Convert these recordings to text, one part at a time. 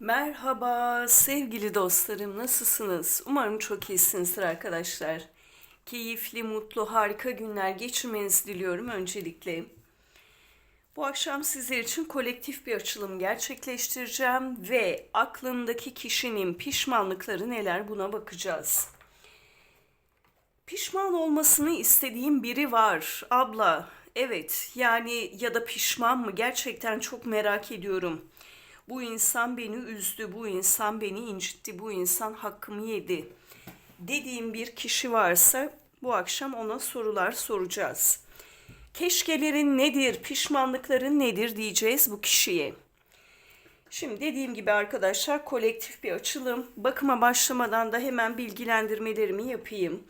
Merhaba sevgili dostlarım nasılsınız? Umarım çok iyisinizdir arkadaşlar. Keyifli, mutlu, harika günler geçirmenizi diliyorum öncelikle. Bu akşam sizler için kolektif bir açılım gerçekleştireceğim ve aklındaki kişinin pişmanlıkları neler buna bakacağız. Pişman olmasını istediğim biri var. Abla, evet yani ya da pişman mı? Gerçekten çok merak ediyorum. Bu insan beni üzdü, bu insan beni incitti, bu insan hakkımı yedi dediğim bir kişi varsa bu akşam ona sorular soracağız. Keşkelerin nedir, pişmanlıkların nedir diyeceğiz bu kişiye. Şimdi dediğim gibi arkadaşlar kolektif bir açılım. Bakıma başlamadan da hemen bilgilendirmelerimi yapayım.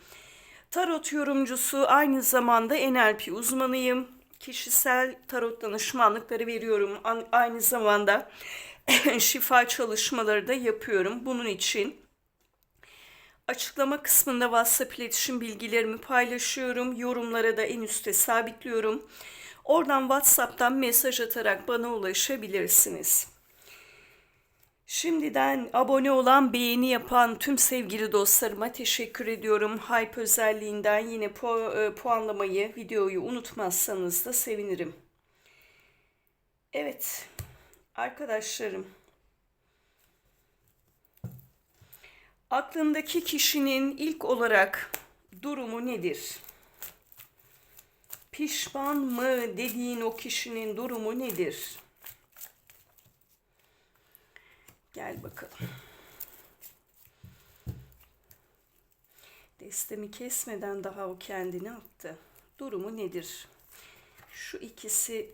Tarot yorumcusu aynı zamanda NLP uzmanıyım. Kişisel tarot danışmanlıkları veriyorum. Aynı zamanda şifa çalışmaları da yapıyorum. Bunun için açıklama kısmında WhatsApp iletişim bilgilerimi paylaşıyorum. Yorumlara da en üstte sabitliyorum. Oradan WhatsApp'tan mesaj atarak bana ulaşabilirsiniz. Şimdiden abone olan, beğeni yapan tüm sevgili dostlarıma teşekkür ediyorum. Hype özelliğinden yine pu- e, puanlamayı, videoyu unutmazsanız da sevinirim. Evet, arkadaşlarım. Aklındaki kişinin ilk olarak durumu nedir? Pişman mı dediğin o kişinin durumu nedir? Gel bakalım. Destemi kesmeden daha o kendini attı. Durumu nedir? Şu ikisi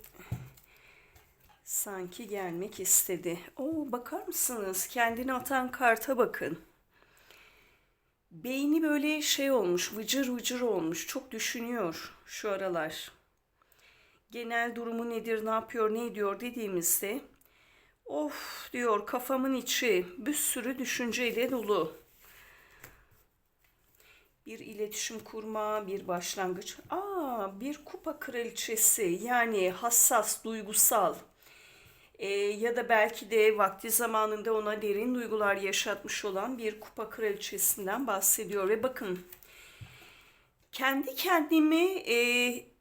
sanki gelmek istedi. Oo bakar mısınız? Kendini atan karta bakın. Beyni böyle şey olmuş, vıcır vıcır olmuş. Çok düşünüyor şu aralar. Genel durumu nedir, ne yapıyor, ne ediyor dediğimizde Of diyor kafamın içi bir sürü düşünceyle dolu. Bir iletişim kurma, bir başlangıç. Aa, bir kupa kraliçesi yani hassas, duygusal. Ee, ya da belki de vakti zamanında ona derin duygular yaşatmış olan bir kupa kraliçesinden bahsediyor. Ve bakın kendi kendimi e,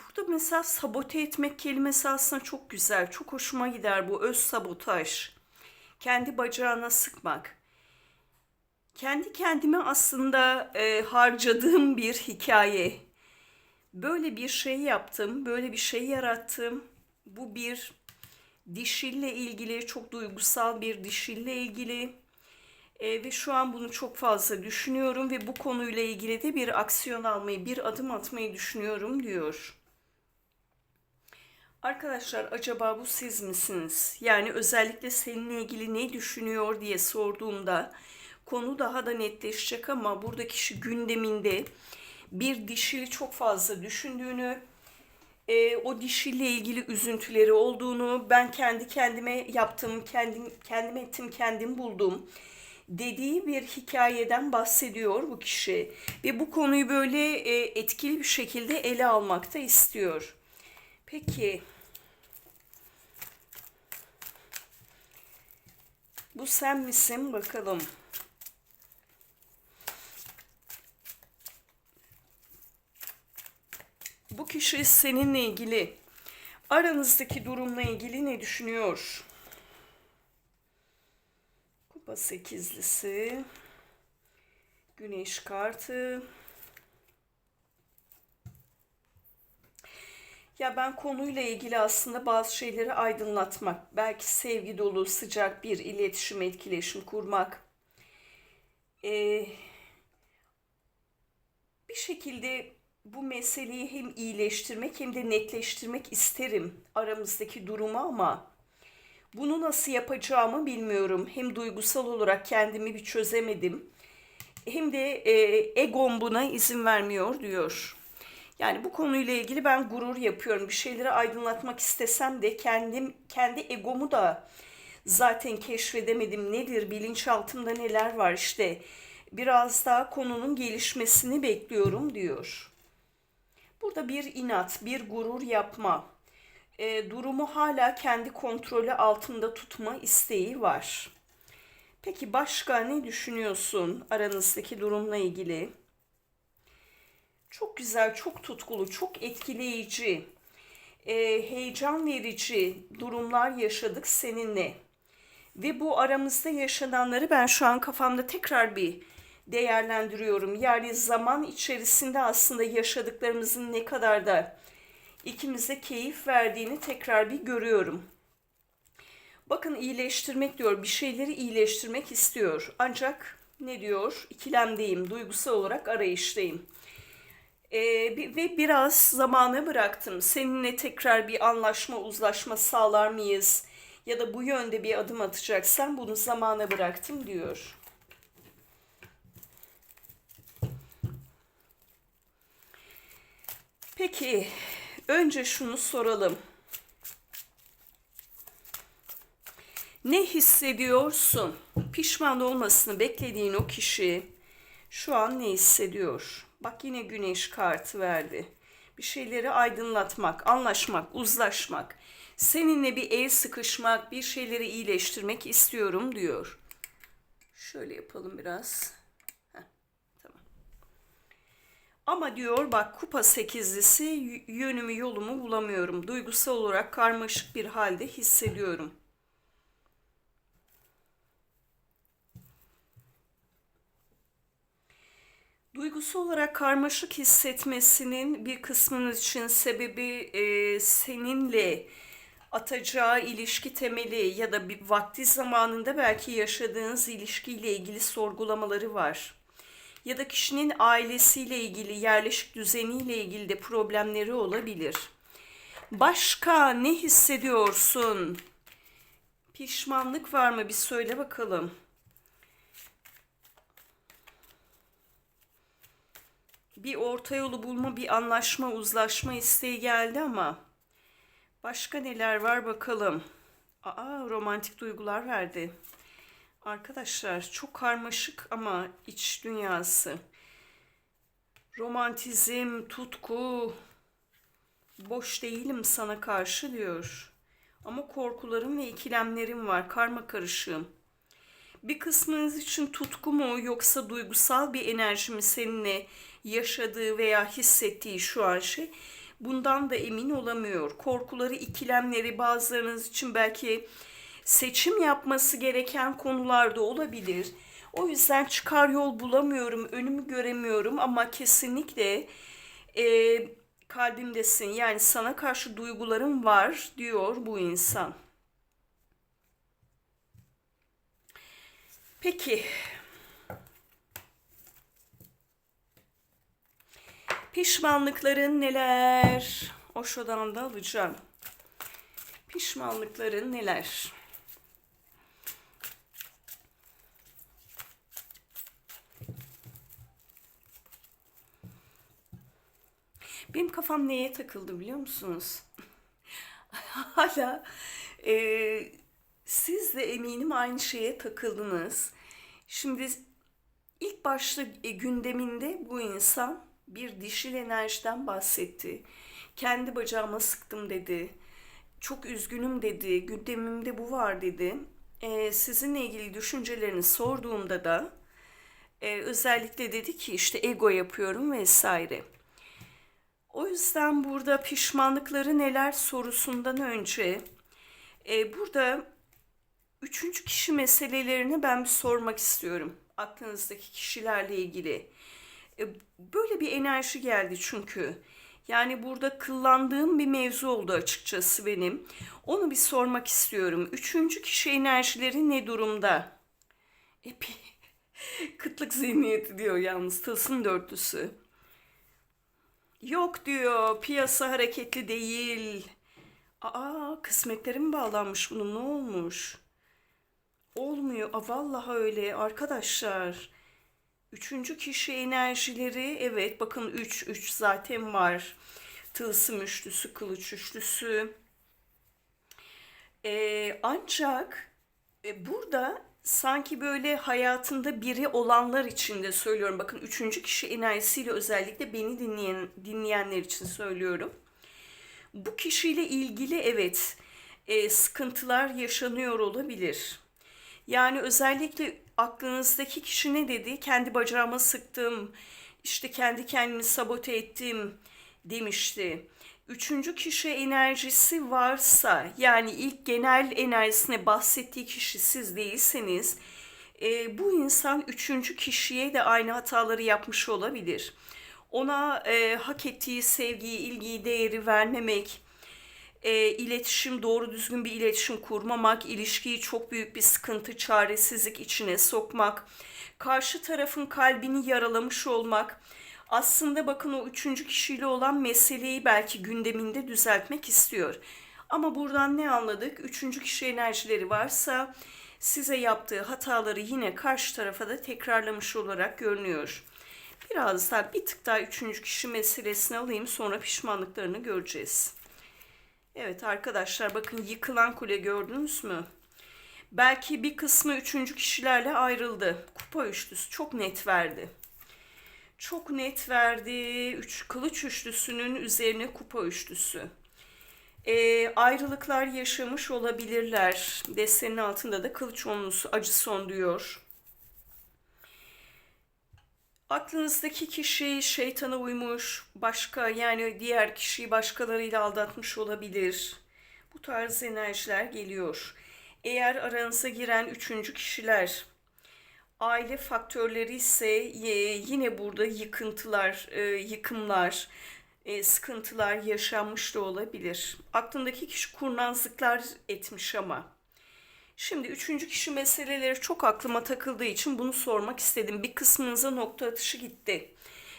Burada mesela sabote etmek kelimesi aslında çok güzel. Çok hoşuma gider bu öz sabotaj. Kendi bacağına sıkmak. Kendi kendime aslında e, harcadığım bir hikaye. Böyle bir şey yaptım, böyle bir şey yarattım. Bu bir dişille ilgili, çok duygusal bir dişille ilgili. E, ve şu an bunu çok fazla düşünüyorum ve bu konuyla ilgili de bir aksiyon almayı, bir adım atmayı düşünüyorum diyor. Arkadaşlar acaba bu siz misiniz? Yani özellikle seninle ilgili ne düşünüyor diye sorduğumda konu daha da netleşecek ama burada kişi gündeminde bir dişili çok fazla düşündüğünü, e, o dişiyle ilgili üzüntüleri olduğunu, ben kendi kendime yaptım, kendim, kendim ettim, kendim buldum dediği bir hikayeden bahsediyor bu kişi. Ve bu konuyu böyle e, etkili bir şekilde ele almakta istiyor. Peki. Bu sen misin bakalım. Bu kişi seninle ilgili aranızdaki durumla ilgili ne düşünüyor? Kupa sekizlisi. Güneş kartı. Ya ben konuyla ilgili aslında bazı şeyleri aydınlatmak, belki sevgi dolu, sıcak bir iletişim, etkileşim kurmak. Ee, bir şekilde bu meseleyi hem iyileştirmek hem de netleştirmek isterim aramızdaki durumu ama bunu nasıl yapacağımı bilmiyorum. Hem duygusal olarak kendimi bir çözemedim. Hem de e, egom buna izin vermiyor diyor. Yani bu konuyla ilgili ben gurur yapıyorum. Bir şeyleri aydınlatmak istesem de kendim kendi egomu da zaten keşfedemedim. Nedir bilinçaltımda neler var işte. Biraz daha konunun gelişmesini bekliyorum diyor. Burada bir inat, bir gurur yapma. e, durumu hala kendi kontrolü altında tutma isteği var. Peki başka ne düşünüyorsun aranızdaki durumla ilgili? Çok güzel, çok tutkulu, çok etkileyici, e, heyecan verici durumlar yaşadık seninle. Ve bu aramızda yaşananları ben şu an kafamda tekrar bir değerlendiriyorum. Yani zaman içerisinde aslında yaşadıklarımızın ne kadar da ikimize keyif verdiğini tekrar bir görüyorum. Bakın iyileştirmek diyor, bir şeyleri iyileştirmek istiyor. Ancak ne diyor? İkilemdeyim, duygusal olarak arayıştayım. Ee, ve biraz zamanı bıraktım. Seninle tekrar bir anlaşma, uzlaşma sağlar mıyız? Ya da bu yönde bir adım atacaksan bunu zamana bıraktım diyor. Peki, önce şunu soralım. Ne hissediyorsun? Pişman olmasını beklediğin o kişi şu an ne hissediyor? Bak yine güneş kartı verdi. Bir şeyleri aydınlatmak, anlaşmak, uzlaşmak, seninle bir el sıkışmak, bir şeyleri iyileştirmek istiyorum diyor. Şöyle yapalım biraz. Tamam. Ama diyor bak kupa sekizlisi yönümü yolumu bulamıyorum. Duygusal olarak karmaşık bir halde hissediyorum. Duygusal olarak karmaşık hissetmesinin bir kısmının için sebebi e, seninle atacağı ilişki temeli ya da bir vakti zamanında belki yaşadığınız ilişkiyle ilgili sorgulamaları var. Ya da kişinin ailesiyle ilgili, yerleşik düzeniyle ilgili de problemleri olabilir. Başka ne hissediyorsun? Pişmanlık var mı? Bir söyle bakalım. Bir orta yolu bulma, bir anlaşma, uzlaşma isteği geldi ama başka neler var bakalım. Aa romantik duygular verdi. Arkadaşlar çok karmaşık ama iç dünyası. Romantizm, tutku, boş değilim sana karşı diyor. Ama korkularım ve ikilemlerim var, karma karışığım. Bir kısmınız için tutku mu yoksa duygusal bir enerji mi seninle yaşadığı veya hissettiği şu an şey bundan da emin olamıyor. Korkuları, ikilemleri bazılarınız için belki seçim yapması gereken konularda olabilir. O yüzden çıkar yol bulamıyorum, önümü göremiyorum ama kesinlikle e, kalbimdesin. Yani sana karşı duygularım var diyor bu insan. Peki Pişmanlıkların neler? Osho'dan da alacağım. Pişmanlıkların neler? Benim kafam neye takıldı biliyor musunuz? Hala e, siz de eminim aynı şeye takıldınız. Şimdi ilk başta e, gündeminde bu insan bir dişil enerjiden bahsetti. Kendi bacağıma sıktım dedi. Çok üzgünüm dedi. Gündemimde bu var dedi. Ee, sizinle ilgili düşüncelerini sorduğumda da e, özellikle dedi ki işte ego yapıyorum vesaire. O yüzden burada pişmanlıkları neler sorusundan önce e, burada üçüncü kişi meselelerini ben bir sormak istiyorum. Aklınızdaki kişilerle ilgili. E, böyle bir enerji geldi çünkü. Yani burada kıllandığım bir mevzu oldu açıkçası benim. Onu bir sormak istiyorum. Üçüncü kişi enerjileri ne durumda? Epi kıtlık zihniyeti diyor yalnız tılsım dörtlüsü. Yok diyor piyasa hareketli değil. Aa kısmetlerim bağlanmış bunun ne olmuş? Olmuyor. Aa, vallahi öyle arkadaşlar. Üçüncü kişi enerjileri evet bakın 3 3 zaten var. Tılsım üçlüsü, kılıç üçlüsü. Ee, ancak e, burada sanki böyle hayatında biri olanlar için de söylüyorum. Bakın üçüncü kişi enerjisiyle özellikle beni dinleyen dinleyenler için söylüyorum. Bu kişiyle ilgili evet e, sıkıntılar yaşanıyor olabilir. Yani özellikle aklınızdaki kişi ne dedi? Kendi bacağıma sıktım, işte kendi kendimi sabote ettim demişti. Üçüncü kişi enerjisi varsa yani ilk genel enerjisine bahsettiği kişi siz değilseniz e, bu insan üçüncü kişiye de aynı hataları yapmış olabilir. Ona e, hak ettiği sevgiyi, ilgiyi, değeri vermemek, e, iletişim, doğru düzgün bir iletişim kurmamak, ilişkiyi çok büyük bir sıkıntı, çaresizlik içine sokmak, karşı tarafın kalbini yaralamış olmak, aslında bakın o üçüncü kişiyle olan meseleyi belki gündeminde düzeltmek istiyor. Ama buradan ne anladık? Üçüncü kişi enerjileri varsa size yaptığı hataları yine karşı tarafa da tekrarlamış olarak görünüyor. Biraz daha bir tık daha üçüncü kişi meselesini alayım sonra pişmanlıklarını göreceğiz. Evet arkadaşlar bakın yıkılan kule gördünüz mü? Belki bir kısmı üçüncü kişilerle ayrıldı. Kupa üçlüsü çok net verdi. Çok net verdi. Üç, kılıç üçlüsünün üzerine kupa üçlüsü. E, ayrılıklar yaşamış olabilirler. Destenin altında da kılıç onlusu acı son diyor. Aklınızdaki kişi şeytana uymuş, başka yani diğer kişiyi başkalarıyla aldatmış olabilir. Bu tarz enerjiler geliyor. Eğer aranıza giren üçüncü kişiler aile faktörleri ise yine burada yıkıntılar, e, yıkımlar, e, sıkıntılar yaşanmış da olabilir. Aklındaki kişi kurnazlıklar etmiş ama. Şimdi üçüncü kişi meseleleri çok aklıma takıldığı için bunu sormak istedim. Bir kısmınıza nokta atışı gitti.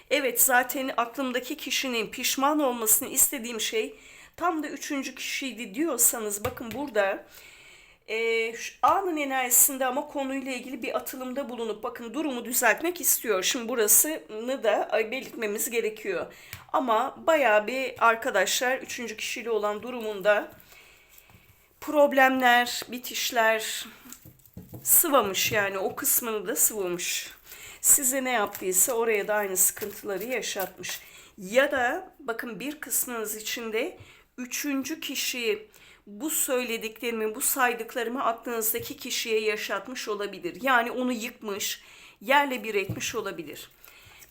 Evet zaten aklımdaki kişinin pişman olmasını istediğim şey tam da üçüncü kişiydi diyorsanız bakın burada e, anın enerjisinde ama konuyla ilgili bir atılımda bulunup bakın durumu düzeltmek istiyor. Şimdi burasını da belirtmemiz gerekiyor. Ama bayağı bir arkadaşlar üçüncü kişiyle olan durumunda problemler, bitişler sıvamış yani o kısmını da sıvamış. Size ne yaptıysa oraya da aynı sıkıntıları yaşatmış. Ya da bakın bir kısmınız içinde üçüncü kişi bu söylediklerimi, bu saydıklarımı aklınızdaki kişiye yaşatmış olabilir. Yani onu yıkmış, yerle bir etmiş olabilir.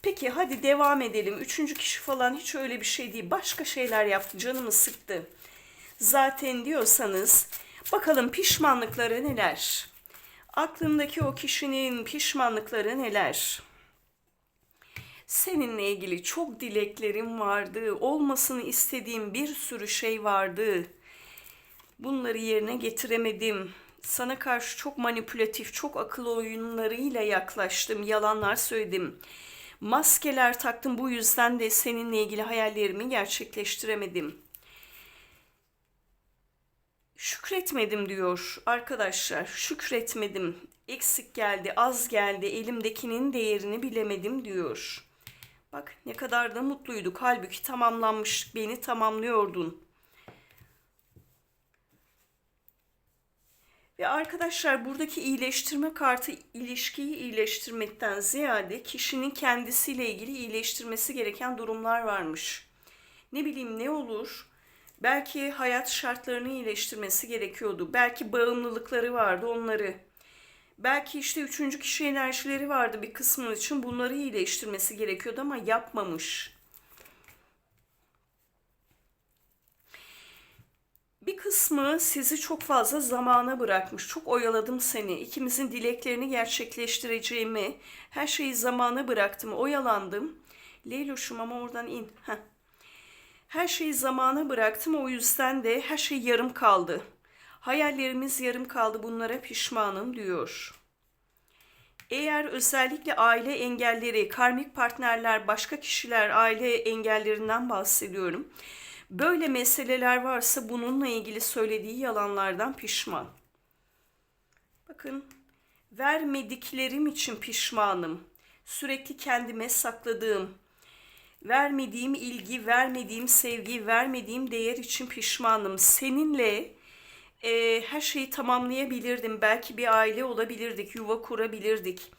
Peki hadi devam edelim. Üçüncü kişi falan hiç öyle bir şey değil. Başka şeyler yaptı, canımı sıktı. Zaten diyorsanız bakalım pişmanlıkları neler? Aklındaki o kişinin pişmanlıkları neler? Seninle ilgili çok dileklerim vardı. Olmasını istediğim bir sürü şey vardı. Bunları yerine getiremedim. Sana karşı çok manipülatif, çok akıl oyunlarıyla yaklaştım. Yalanlar söyledim. Maskeler taktım bu yüzden de seninle ilgili hayallerimi gerçekleştiremedim. Şükretmedim diyor arkadaşlar. Şükretmedim. Eksik geldi, az geldi. Elimdekinin değerini bilemedim diyor. Bak ne kadar da mutluyduk. Halbuki tamamlanmış. Beni tamamlıyordun. Ve arkadaşlar buradaki iyileştirme kartı ilişkiyi iyileştirmekten ziyade kişinin kendisiyle ilgili iyileştirmesi gereken durumlar varmış. Ne bileyim ne olur? Belki hayat şartlarını iyileştirmesi gerekiyordu. Belki bağımlılıkları vardı onları. Belki işte üçüncü kişi enerjileri vardı bir kısmı için bunları iyileştirmesi gerekiyordu ama yapmamış. Bir kısmı sizi çok fazla zamana bırakmış. Çok oyaladım seni. İkimizin dileklerini gerçekleştireceğimi, her şeyi zamana bıraktım, oyalandım. Leyloşum ama oradan in. Heh. Her şeyi zamana bıraktım o yüzden de her şey yarım kaldı. Hayallerimiz yarım kaldı bunlara pişmanım diyor. Eğer özellikle aile engelleri, karmik partnerler, başka kişiler aile engellerinden bahsediyorum. Böyle meseleler varsa bununla ilgili söylediği yalanlardan pişman. Bakın vermediklerim için pişmanım. Sürekli kendime sakladığım, vermediğim ilgi, vermediğim sevgi, vermediğim değer için pişmanım. Seninle e, her şeyi tamamlayabilirdim. Belki bir aile olabilirdik, yuva kurabilirdik.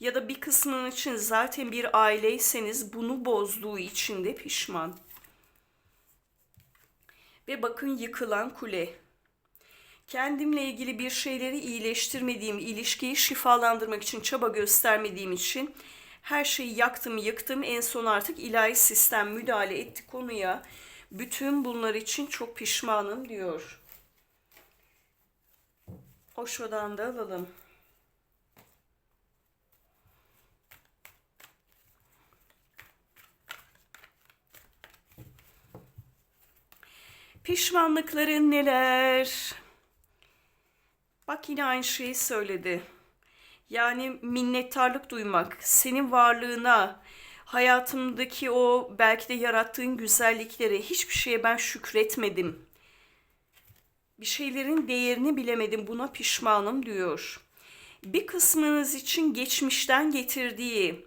Ya da bir kısmının için zaten bir aileyseniz bunu bozduğu için de pişman. Ve bakın yıkılan kule. Kendimle ilgili bir şeyleri iyileştirmediğim, ilişkiyi şifalandırmak için çaba göstermediğim için her şeyi yaktım, yıktım. En son artık ilahi sistem müdahale etti konuya. Bütün bunlar için çok pişmanım diyor. Osho'dan da alalım. Pişmanlıkların neler? Bak yine aynı şeyi söyledi. Yani minnettarlık duymak, senin varlığına, hayatımdaki o belki de yarattığın güzelliklere hiçbir şeye ben şükretmedim. Bir şeylerin değerini bilemedim, buna pişmanım diyor. Bir kısmınız için geçmişten getirdiği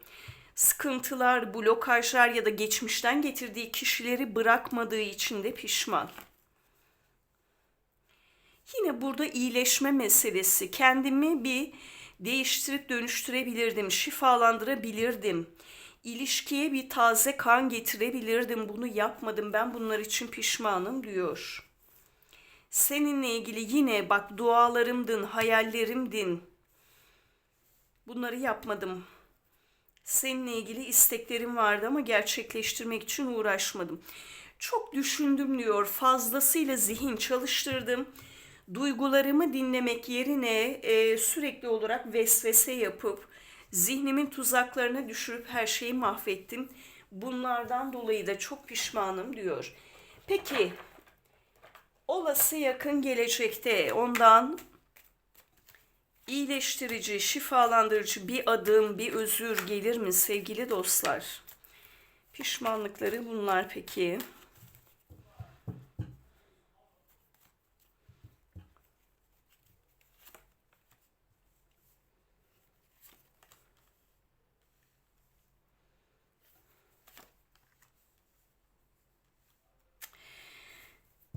sıkıntılar, blokajlar ya da geçmişten getirdiği kişileri bırakmadığı için de pişman. Yine burada iyileşme meselesi. Kendimi bir değiştirip dönüştürebilirdim, şifalandırabilirdim. İlişkiye bir taze kan getirebilirdim. Bunu yapmadım. Ben bunlar için pişmanım diyor. Seninle ilgili yine bak dualarımdın, hayallerimdin. Bunları yapmadım. Seninle ilgili isteklerim vardı ama gerçekleştirmek için uğraşmadım. Çok düşündüm diyor. Fazlasıyla zihin çalıştırdım duygularımı dinlemek yerine e, sürekli olarak vesvese yapıp zihnimin tuzaklarına düşürüp her şeyi mahvettim. Bunlardan dolayı da çok pişmanım diyor. Peki olası yakın gelecekte ondan iyileştirici, şifalandırıcı bir adım, bir özür gelir mi sevgili dostlar? Pişmanlıkları bunlar peki.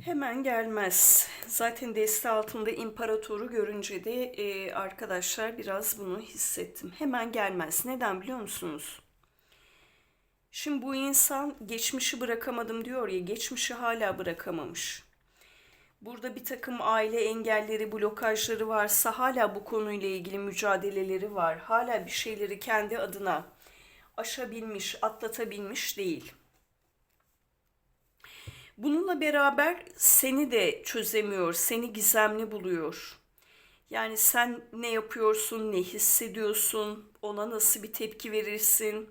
Hemen gelmez. Zaten deste altında imparatoru görünce de e, arkadaşlar biraz bunu hissettim. Hemen gelmez. Neden biliyor musunuz? Şimdi bu insan geçmişi bırakamadım diyor ya, geçmişi hala bırakamamış. Burada bir takım aile engelleri, blokajları varsa hala bu konuyla ilgili mücadeleleri var. Hala bir şeyleri kendi adına aşabilmiş, atlatabilmiş değil. Bununla beraber seni de çözemiyor, seni gizemli buluyor. Yani sen ne yapıyorsun, ne hissediyorsun, ona nasıl bir tepki verirsin?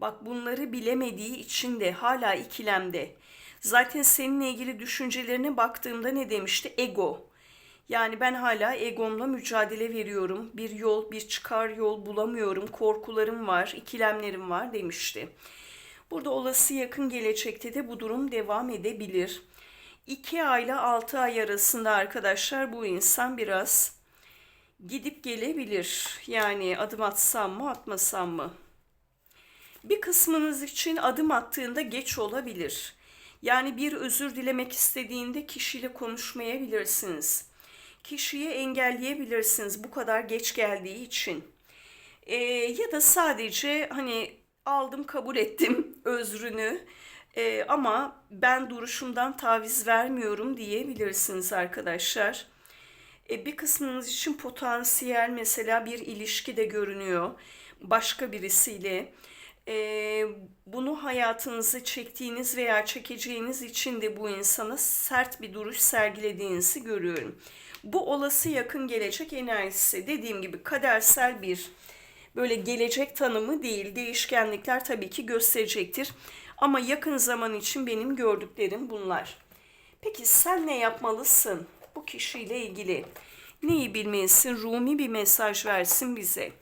Bak bunları bilemediği için de hala ikilemde. Zaten seninle ilgili düşüncelerine baktığımda ne demişti? Ego. Yani ben hala egomla mücadele veriyorum. Bir yol, bir çıkar yol bulamıyorum. Korkularım var, ikilemlerim var demişti. Burada olası yakın gelecekte de bu durum devam edebilir. 2 ay ile 6 ay arasında arkadaşlar bu insan biraz gidip gelebilir. Yani adım atsam mı atmasam mı? Bir kısmınız için adım attığında geç olabilir. Yani bir özür dilemek istediğinde kişiyle konuşmayabilirsiniz. Kişiyi engelleyebilirsiniz bu kadar geç geldiği için. Ee, ya da sadece hani aldım kabul ettim özrünü ee, ama ben duruşumdan taviz vermiyorum diyebilirsiniz arkadaşlar. Ee, bir kısmınız için potansiyel mesela bir ilişki de görünüyor başka birisiyle. Ee, bunu hayatınızı çektiğiniz veya çekeceğiniz için de bu insana sert bir duruş sergilediğinizi görüyorum. Bu olası yakın gelecek enerjisi dediğim gibi kadersel bir böyle gelecek tanımı değil. Değişkenlikler tabii ki gösterecektir. Ama yakın zaman için benim gördüklerim bunlar. Peki sen ne yapmalısın bu kişiyle ilgili? Neyi bilmelisin? Rumi bir mesaj versin bize.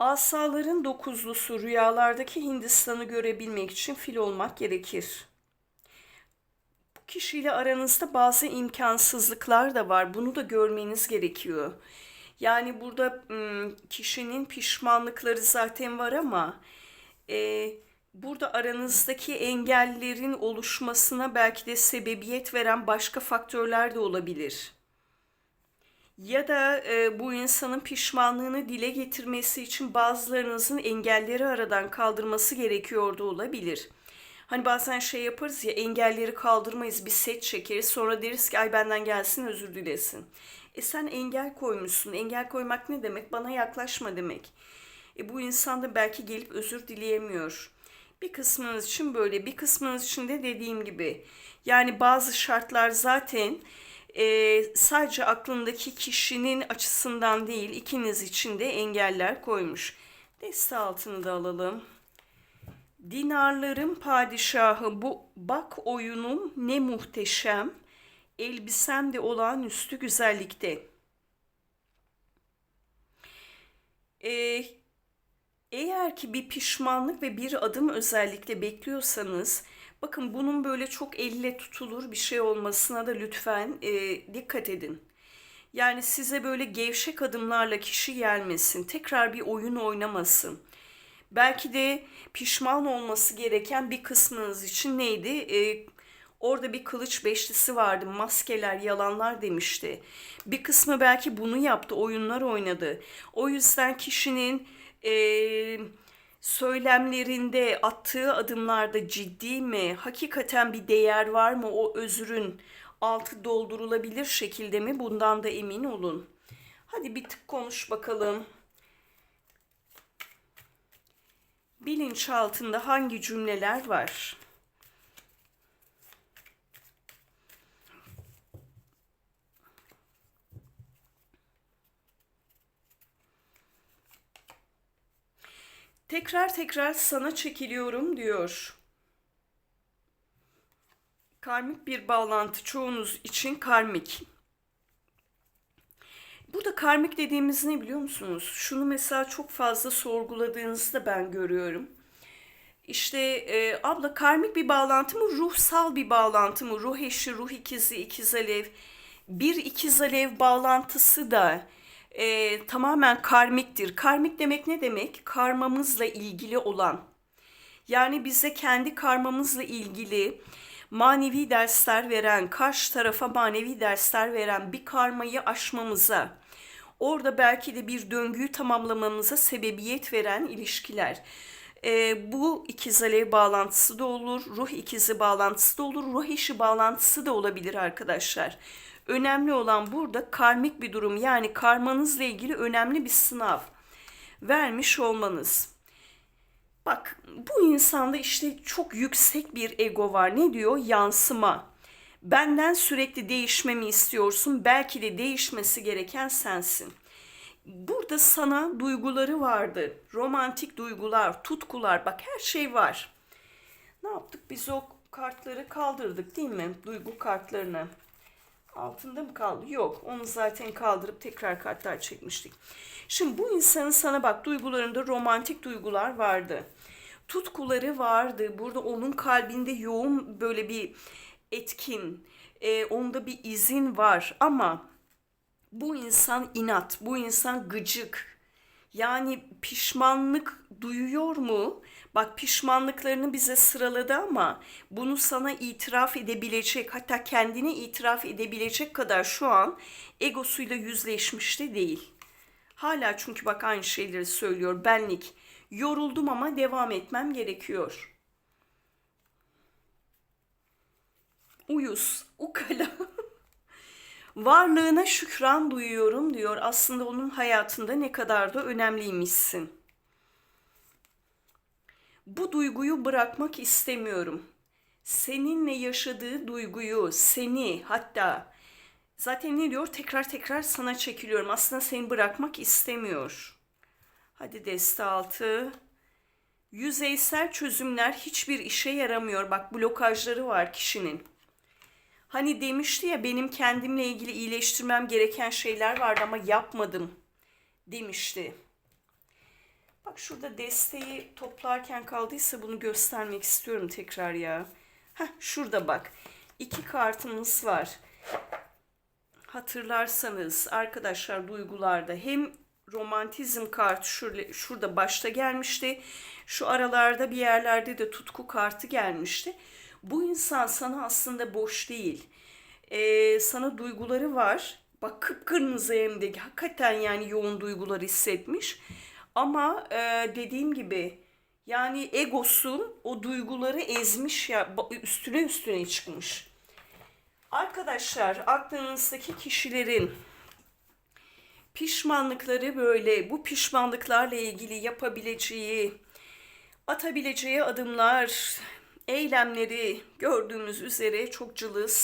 Asaların dokuzlusu rüyalardaki Hindistan'ı görebilmek için fil olmak gerekir. Bu kişiyle aranızda bazı imkansızlıklar da var. Bunu da görmeniz gerekiyor. Yani burada kişinin pişmanlıkları zaten var ama e, burada aranızdaki engellerin oluşmasına belki de sebebiyet veren başka faktörler de olabilir. Ya da e, bu insanın pişmanlığını dile getirmesi için bazılarınızın engelleri aradan kaldırması gerekiyor da olabilir. Hani bazen şey yaparız ya engelleri kaldırmayız bir set çekeriz sonra deriz ki ay benden gelsin özür dilesin. E sen engel koymuşsun. Engel koymak ne demek? Bana yaklaşma demek. E bu insan da belki gelip özür dileyemiyor. Bir kısmınız için böyle, bir kısmınız için de dediğim gibi. Yani bazı şartlar zaten e, sadece aklındaki kişinin açısından değil, ikiniz için de engeller koymuş. Deste altını da alalım. Dinarların padişahı bu bak oyunum ne muhteşem. Elbisem de olağanüstü güzellikte. Ee, eğer ki bir pişmanlık ve bir adım özellikle bekliyorsanız, bakın bunun böyle çok elle tutulur bir şey olmasına da lütfen e, dikkat edin. Yani size böyle gevşek adımlarla kişi gelmesin, tekrar bir oyun oynamasın. Belki de pişman olması gereken bir kısmınız için neydi? Ee, orada bir kılıç beşlisi vardı, maskeler, yalanlar demişti. Bir kısmı belki bunu yaptı, oyunlar oynadı. O yüzden kişinin e, söylemlerinde, attığı adımlarda ciddi mi, hakikaten bir değer var mı, o özrün altı doldurulabilir şekilde mi bundan da emin olun. Hadi bir tık konuş bakalım. bilinçaltında hangi cümleler var? Tekrar tekrar sana çekiliyorum diyor. Karmik bir bağlantı çoğunuz için karmik. Burada karmik dediğimiz ne biliyor musunuz? Şunu mesela çok fazla sorguladığınızda ben görüyorum. İşte e, abla karmik bir bağlantı mı, ruhsal bir bağlantı mı? Ruh eşi, ruh ikizi, ikiz alev. Bir ikiz alev bağlantısı da e, tamamen karmiktir. Karmik demek ne demek? Karmamızla ilgili olan. Yani bize kendi karmamızla ilgili manevi dersler veren, karşı tarafa manevi dersler veren bir karmayı aşmamıza, orada belki de bir döngüyü tamamlamamıza sebebiyet veren ilişkiler. E, bu ikiz alev bağlantısı da olur, ruh ikizi bağlantısı da olur, ruh eşi bağlantısı da olabilir arkadaşlar. Önemli olan burada karmik bir durum yani karmanızla ilgili önemli bir sınav vermiş olmanız. Bak bu insanda işte çok yüksek bir ego var. Ne diyor? Yansıma. Benden sürekli değişmemi istiyorsun. Belki de değişmesi gereken sensin. Burada sana duyguları vardı. Romantik duygular, tutkular. Bak her şey var. Ne yaptık? Biz o kartları kaldırdık değil mi? Duygu kartlarını. Altında mı kaldı? Yok. Onu zaten kaldırıp tekrar kartlar çekmiştik. Şimdi bu insanın sana bak duygularında romantik duygular vardı. Tutkuları vardı. Burada onun kalbinde yoğun böyle bir etkin, e, onda bir izin var ama bu insan inat, bu insan gıcık. Yani pişmanlık duyuyor mu? Bak pişmanlıklarını bize sıraladı ama bunu sana itiraf edebilecek, hatta kendine itiraf edebilecek kadar şu an egosuyla yüzleşmiş de değil. Hala çünkü bak aynı şeyleri söylüyor. Benlik. Yoruldum ama devam etmem gerekiyor. Uyuz, ukala. Varlığına şükran duyuyorum diyor. Aslında onun hayatında ne kadar da önemliymişsin. Bu duyguyu bırakmak istemiyorum. Seninle yaşadığı duyguyu, seni hatta zaten ne diyor? Tekrar tekrar sana çekiliyorum. Aslında seni bırakmak istemiyor. Hadi deste altı. Yüzeysel çözümler hiçbir işe yaramıyor. Bak blokajları var kişinin. Hani demişti ya benim kendimle ilgili iyileştirmem gereken şeyler vardı ama yapmadım demişti. Bak şurada desteği toplarken kaldıysa bunu göstermek istiyorum tekrar ya. Heh, şurada bak. İki kartımız var. Hatırlarsanız arkadaşlar duygularda hem romantizm kartı şurada, şurada başta gelmişti. Şu aralarda bir yerlerde de tutku kartı gelmişti. Bu insan sana aslında boş değil. Ee, sana duyguları var. Bak kıpkırmızı hem de hakikaten yani yoğun duygular hissetmiş. Ama e, dediğim gibi yani egosu o duyguları ezmiş ya üstüne üstüne çıkmış. Arkadaşlar aklınızdaki kişilerin pişmanlıkları böyle bu pişmanlıklarla ilgili yapabileceği atabileceği adımlar eylemleri gördüğümüz üzere çok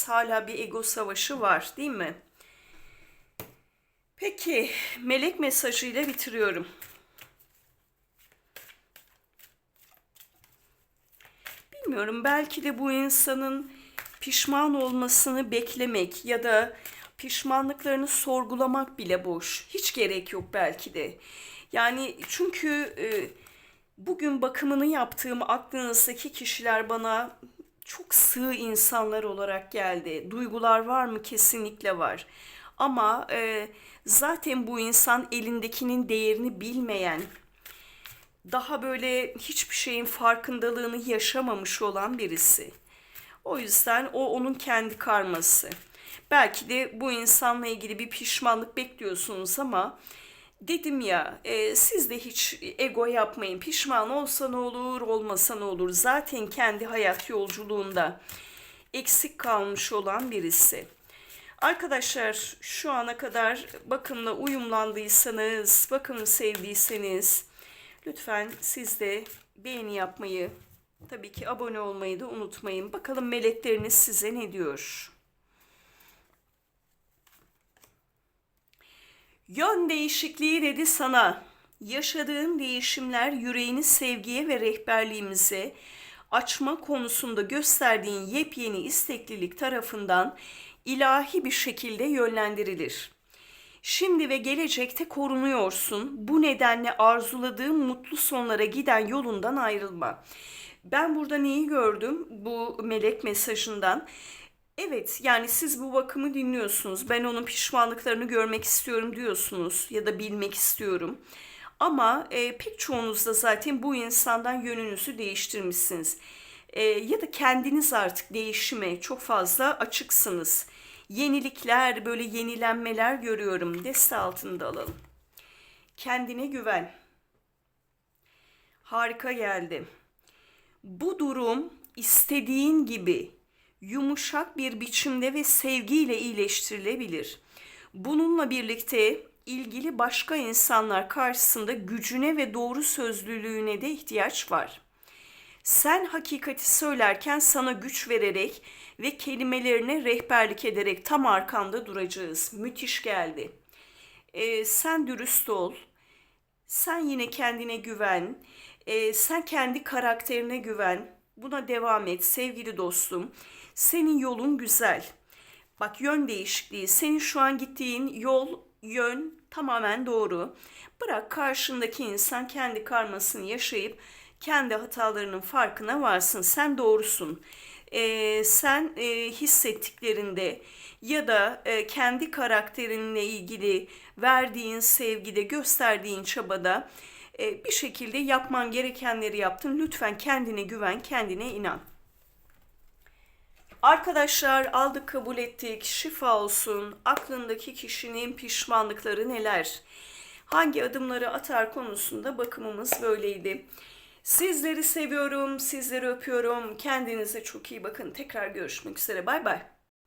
hala bir ego savaşı var değil mi? Peki melek mesajıyla bitiriyorum. Bilmiyorum belki de bu insanın pişman olmasını beklemek ya da pişmanlıklarını sorgulamak bile boş. Hiç gerek yok belki de. Yani çünkü e, bugün bakımını yaptığım aklınızdaki kişiler bana çok sığ insanlar olarak geldi. Duygular var mı? Kesinlikle var. Ama e, zaten bu insan elindekinin değerini bilmeyen, daha böyle hiçbir şeyin farkındalığını yaşamamış olan birisi. O yüzden o onun kendi karması. Belki de bu insanla ilgili bir pişmanlık bekliyorsunuz ama dedim ya e, siz de hiç ego yapmayın. Pişman olsa ne olur, olmasa ne olur. Zaten kendi hayat yolculuğunda eksik kalmış olan birisi. Arkadaşlar şu ana kadar bakımla uyumlandıysanız, bakımı sevdiyseniz lütfen siz de beğeni yapmayı, tabii ki abone olmayı da unutmayın. Bakalım melekleriniz size ne diyor? Yön değişikliği dedi sana. Yaşadığın değişimler yüreğini sevgiye ve rehberliğimize açma konusunda gösterdiğin yepyeni isteklilik tarafından ilahi bir şekilde yönlendirilir. Şimdi ve gelecekte korunuyorsun. Bu nedenle arzuladığın mutlu sonlara giden yolundan ayrılma. Ben burada neyi gördüm bu melek mesajından? Evet yani siz bu bakımı dinliyorsunuz. Ben onun pişmanlıklarını görmek istiyorum diyorsunuz ya da bilmek istiyorum. Ama e, pek çoğunuz da zaten bu insandan yönünüzü değiştirmişsiniz. E, ya da kendiniz artık değişime çok fazla açıksınız. Yenilikler, böyle yenilenmeler görüyorum. Deste altında alalım. Kendine güven. Harika geldi. Bu durum istediğin gibi yumuşak bir biçimde ve sevgiyle iyileştirilebilir. Bununla birlikte ilgili başka insanlar karşısında gücüne ve doğru sözlülüğüne de ihtiyaç var. Sen hakikati söylerken sana güç vererek ve kelimelerine rehberlik ederek tam arkanda duracağız. Müthiş geldi. Ee, sen dürüst ol. Sen yine kendine güven. Ee, sen kendi karakterine güven. Buna devam et sevgili dostum. Senin yolun güzel. Bak yön değişikliği. Senin şu an gittiğin yol, yön tamamen doğru. Bırak karşındaki insan kendi karmasını yaşayıp kendi hatalarının farkına varsın. Sen doğrusun. Ee, sen e, hissettiklerinde ya da e, kendi karakterinle ilgili verdiğin sevgide, gösterdiğin çabada e, bir şekilde yapman gerekenleri yaptın. Lütfen kendine güven, kendine inan. Arkadaşlar aldık kabul ettik. Şifa olsun. Aklındaki kişinin pişmanlıkları neler? Hangi adımları atar konusunda bakımımız böyleydi. Sizleri seviyorum, sizleri öpüyorum. Kendinize çok iyi bakın. Tekrar görüşmek üzere. Bay bay.